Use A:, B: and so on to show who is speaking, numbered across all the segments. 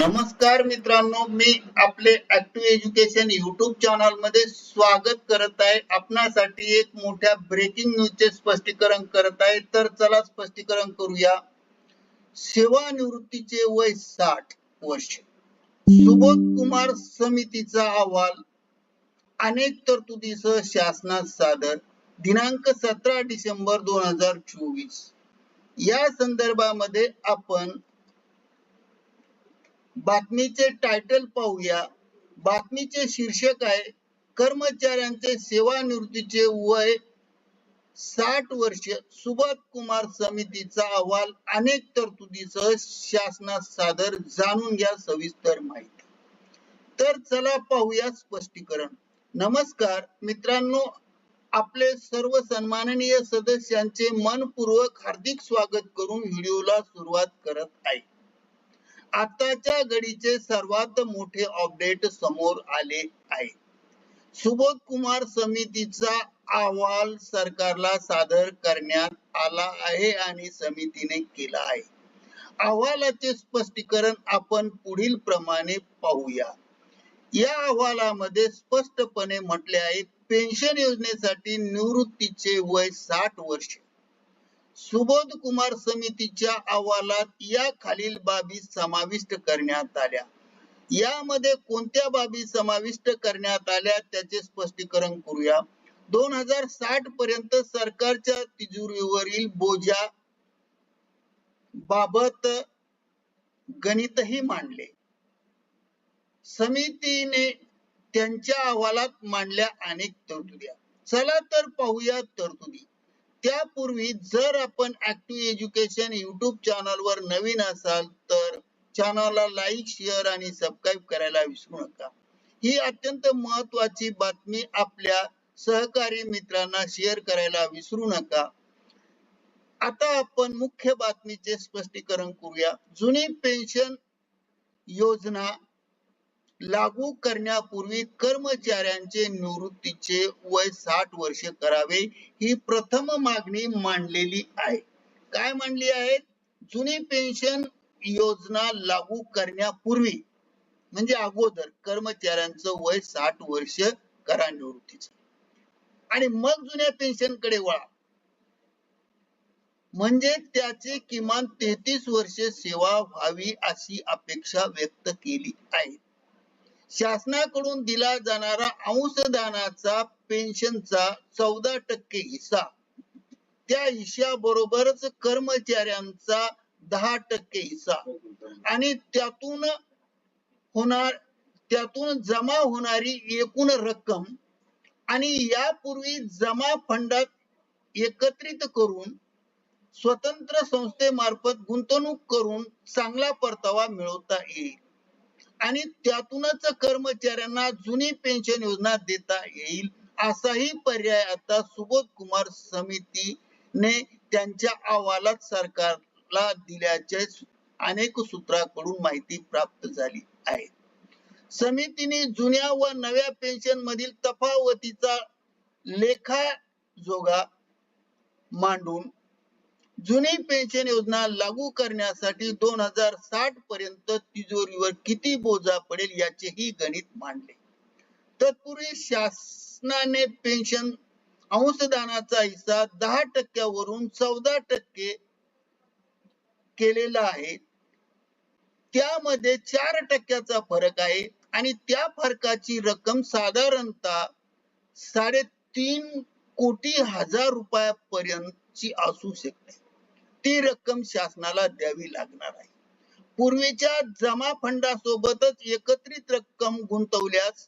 A: नमस्कार मित्रांनो मी आपले ऍक्टिव्ह एज्युकेशन युट्यूब चॅनलमध्ये स्वागत करत आहे. आपणासाठी एक मोठ्या ब्रेकिंग न्यूजचे स्पष्टीकरण करत आहे. तर चला स्पष्टीकरण करूया. सेवानिवृत्तीचे वय साठ वर्ष. सुबोध कुमार समितीचा अहवाल. अनेक तरतुदीसह शासनात सादर. दिनांक सतरा डिसेंबर दोन हजार चोवीस. या संदर्भामध्ये आपण बातमीचे टायटल पाहूया. बातमीचे शीर्षक आहे कर्मचाऱ्यांचे सेवानिवृत्तीचे वय साठ वर्ष. सुबोध कुमार समितीचा अहवाल अनेक तरतुदीसह शासनात सादर. जाणून घ्या सविस्तर माहिती. तर चला पाहूया स्पष्टीकरण. नमस्कार मित्रांनो आपले सर्व सन्माननीय सदस्यांचे मनपूर्वक हार्दिक स्वागत करून व्हिडिओला सुरुवात करत आहे. आताच्या घडीचे सर्वात मोठे अपडेट समोर आले आहे. सुबोध कुमार समितीचा अहवाल सरकारला सादर करण्यात आला आहे आणि समितीने केला आहे. अहवालाचे स्पष्टीकरण आपण पुढील प्रमाणे पाहूया. या अहवालामध्ये स्पष्टपणे म्हटले आहे पेन्शन योजनेसाठी निवृत्तीचे वय साठ वर्ष. सुबोध कुमार समितीच्या अहवालात या खालील बाबी समाविष्ट करण्यात आल्या. यामध्ये कोणत्या बाबी समाविष्ट करण्यात आल्या त्याचे स्पष्टीकरण करूया. दोन हजार साठ पर्यंत सरकारच्या तिजोरीवरील बोजा बाबत गणितही मांडले. समितीने त्यांच्या अहवालात मांडल्या अनेक तरतुद्या चला तर पाहूया तरतुदी. त्यापूर्वी जर आपण ऍक्टिव्ह एज्युकेशन युट्यूब चॅनल वर नवीन असाल तर चॅनलला लाईक शेअर आणि सबस्क्राईब करायला विसरू नका. ही अत्यंत महत्वाची बातमी आपल्या सहकारी मित्रांना शेअर करायला विसरू नका. आता आपण मुख्य बातमीचे स्पष्टीकरण करूया. जुनी पेन्शन योजना लागू करण्यापूर्वी कर्मचाऱ्यांचे निवृत्तीचे वय साठ वर्ष करावे ही प्रथम मागणी मांडलेली आहे. काय मांडली आहे? जुनी पेन्शन योजना लागू करण्यापूर्वी म्हणजे अगोदर कर्मचाऱ्यांचं वय साठ वर्ष करा निवृत्तीच. आणि मग जुन्या पेन्शनकडे वळा. म्हणजे त्याचे किमान तेहतीस वर्ष सेवा व्हावी अशी अपेक्षा व्यक्त केली आहे. शासनाकडून दिला जाणारा अंशदानाचा पेन्शनचा चौदा टक्के हिस्सा. त्या हिश्याबरोबरच कर्मचाऱ्यांचा दहा टक्के हिस्सा. आणि त्यातून होणार त्यातून जमा होणारी एकूण रक्कम आणि यापूर्वी जमा फंडात एकत्रित करून स्वतंत्र संस्थेमार्फत गुंतवणूक करून चांगला परतावा मिळवता येईल. आणि त्यातूनच कर्मचाऱ्यांना जुनी पेन्शन योजना देता येईल असाही पर्याय आता सुबोध कुमार समितीने त्यांच्या अहवालात सरकारला दिल्याचे अनेक सूत्राकडून माहिती प्राप्त झाली आहे. समितीने जुन्या व नव्या पेन्शन मधील तफावतीचा लेखा जोगा मांडून जुनी पेन्शन योजना लागू करण्यासाठी दोन हजार साठ पर्यंत तिजोरीवर किती बोजा पडेल याचेही गणित मांडले. तत्पूर्वी शासनाने पेन्शन अंशदानाचा हिस्सा दहा टक्क्यावरून चौदा टक्के केलेला आहे. त्यामध्ये चार टक्क्याचा फरक आहे आणि त्या फरकाची रक्कम साधारणतः साडेतीन कोटी हजार रुपयापर्यंतची असू शकते. ती रक्कम शासनाला द्यावी लागणार आहे. पूर्वीच्या जमा फंडासोबतच एकत्रित रक्कम गुंतवल्यास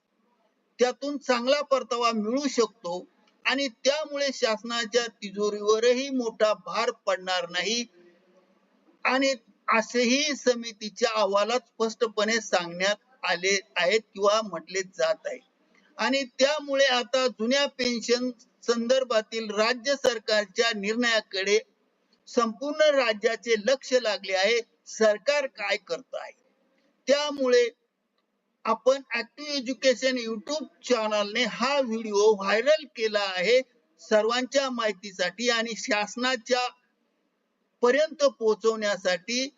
A: त्यातून चांगला परतावा मिळू शकतो आणि त्यामुळे शासनाच्या तिजोरीवरही मोठा भार पडणार नाही आणि असेही समितीच्या अहवालात स्पष्टपणे सांगण्यात आले आहेत किंवा म्हटले जात आहे. आणि त्यामुळे आता जुन्या पेन्शन संदर्भातील राज्य सरकारच्या निर्णयाकडे संपूर्ण राज्याचे लक्ष लागले आहे. सरकार काय करत आहे? त्यामुळे आपण ऍक्टिव्ह एज्युकेशन युट्यूब चॅनलने हा व्हिडिओ व्हायरल केला आहे. सर्वांच्या माहितीसाठी आणि शासनाच्या पर्यंत पोहोचवण्यासाठी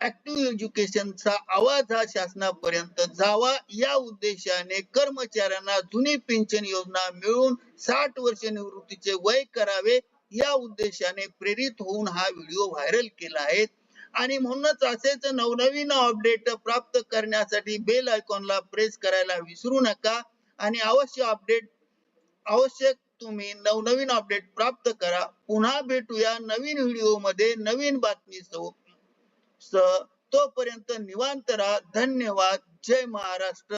A: ऍक्टिव्ह एज्युकेशनचा आवाज हा शासनापर्यंत जावा. या उद्देशाने कर्मचाऱ्यांना जुनी पेन्शन योजना मिळून साठ वर्ष निवृत्तीचे वय करावे. या उद्देशाने प्रेरित होऊन हा व्हिडिओ व्हायरल केला आहे. आणि म्हणूनच असेच नवनवीन अपडेट प्राप्त करण्यासाठी बेल आयकॉनला प्रेस करायला विसरू नका. आणि अवश्य अपडेट आवश्यक तुम्ही नवनवीन अपडेट प्राप्त करा. पुन्हा भेटूया नवीन व्हिडिओमध्ये नवीन बातमी स तोपर्यंत निवांत राहा. धन्यवाद. जय महाराष्ट्र.